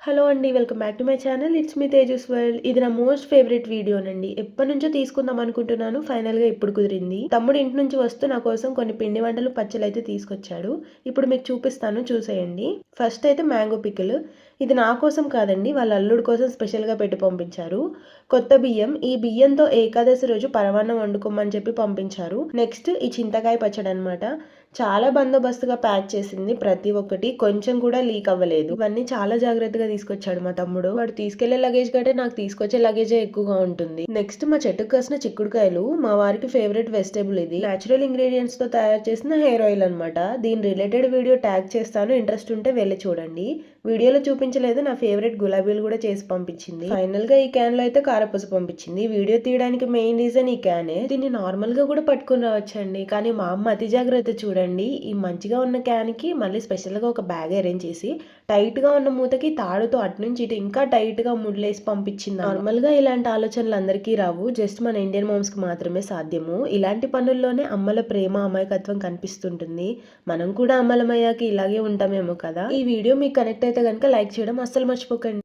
Hello అండి welcome back to my channel. It's me Tejas world. ఇది నా మోస్ట్ ఫేవరెట్ వీడియోనండి. ఎప్పటి నుంచో తీసుకుందాం అనుకుంటున్నాను ఫైనల్గా ఇప్పుడు కుదిరింది. తమ్ముడు ఇంటి నుంచి వస్తూ నా కోసం కొన్ని పిండి వంటలు పచ్చలు అయితే తీసుకొచ్చాడు. ఇప్పుడు మీకు చూపిస్తాను చూసేయండి. ఫస్ట్ అయితే మ్యాంగో పికిల్ ఇది నా కోసం కాదండి వాళ్ళ అల్లుడు కోసం స్పెషల్గా పెట్టి పంపించారు. కొత్త బియ్యం. ఈ బియ్యంతో ఏకాదశి రోజు పరమాన్నం వండుకోమని చెప్పి పంపించారు. నెక్స్ట్ ఈ చింతకాయ పచ్చడి అనమాట చాలా బందోబస్తుగా ప్యాక్ చేసింది ప్రతి ఒక్కటి. కొంచెం కూడా లీక్ అవ్వలేదు. ఇవన్నీ చాలా జాగ్రత్తగా తీసుకొచ్చాడు మా తమ్ముడు. వాడు తీసుకెళ్ళే లగేజ్ కంటే నాకు తీసుకొచ్చే లగేజే ఎక్కువగా ఉంటుంది. నెక్స్ట్ మా చెట్టుకు కాసిన చిక్కుడుకాయలు మా వారికి ఫేవరెట్ వెజిటేబుల్ ఇది. న్యాచురల్ ఇంగ్రీడియంట్స్తో తయారు చేసిన హెయిర్ ఆయిల్ అనమాట దీని రిలేటెడ్ వీడియో ట్యాగ్ చేస్తాను. ఇంట్రెస్ట్ ఉంటే వెళ్ళి చూడండి. వీడియోలో చూపించలేదు. నా ఫేవరెట్ గులాబీలు కూడా చేసి పంపించింది. ఫైనల్గా ఈ క్యాన్లో అయితే కారపూస పంపించింది. వీడియో తీయడానికి మెయిన్ రీజన్ ఈ క్యానే దీన్ని నార్మల్గా కూడా పట్టుకుని రావచ్చండి. కానీ మా అమ్మ అతి జాగ్రత్త చూడండి. ఈ మంచిగా ఉన్న క్యాన్కి మళ్ళీ స్పెషల్గా ఒక బ్యాగ్ అరేంజ్ చేసి టైట్గా ఉన్న మూతకి తాడుతో అటు నుంచి ఇటు ఇంకా టైట్గా ముడ్లేసి పంపించింది. నార్మల్గా ఇలాంటి ఆలోచనలు అందరికీ రావు. జస్ట్ మన ఇండియన్ మోమ్స్కి మాత్రమే సాధ్యము. ఇలాంటి పనుల్లోనే అమ్మల ప్రేమ అమాయకత్వం కనిపిస్తుంటుంది. మనం కూడా అమ్మలమయ్యాకి ఇలాగే ఉంటామేమో కదా. ఈ వీడియో మీకు కనెక్ట్ అయితే కనుక లైక్ చేయడం అస్సలు మర్చిపోకండి.